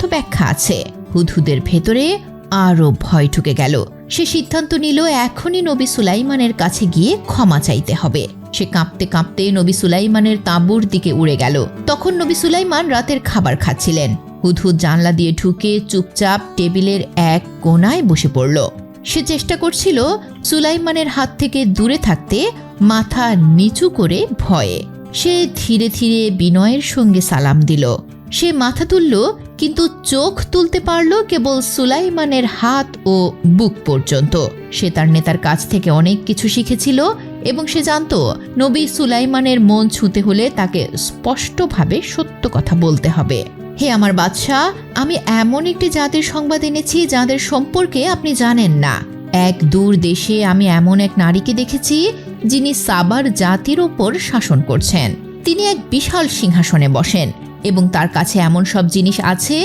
শত ব্যাখ্যা আছে। হুদহুদের ভেতরে আরও ভয় ঢুকে গেল। সে সিদ্ধান্ত নিল, এখনই নবী সুলাইমানের কাছে গিয়ে ক্ষমা চাইতে হবে। সে কাঁপতে কাঁপতে নবী সুলাইমানের তাঁবুর দিকে উড়ে গেল। তখন নবী সুলাইমান রাতের খাবার খাচ্ছিলেন। হুদহুদ জানলা দিয়ে ঢুকে চুপচাপ টেবিলের এক কোনায় বসে পড়ল। সে চেষ্টা করছিল সুলাইমানের হাত থেকে দূরে থাকতে মাথা নিচু করে ভয়ে। সে ধীরে ধীরে বিনয়ের সঙ্গে সালাম দিল। সে মাথা তুলল, কিন্তু চোখ তুলতে পারল কেবল সুলাইমানের হাত ও বুক পর্যন্ত। সে তার নেতার কাছ থেকে অনেক কিছু শিখেছিল এবং সে জানত, নবী সুলাইমানের মন ছুঁতে হলে তাকে স্পষ্টভাবে সত্য কথা বলতে হবে। হে আমার বাদশাহ, আমি এমন একটি জাতির সংবাদ এনেছি যাদের সম্পর্কে আপনি জানেন না। এক দূর দেশে আমি এমন এক নারীকে দেখেছি যিনি সাবার জাতির ওপর শাসন করছেন। তিনি এক বিশাল সিংহাসনে বসেন এবং তার কাছে এমন সব জিনিস আছে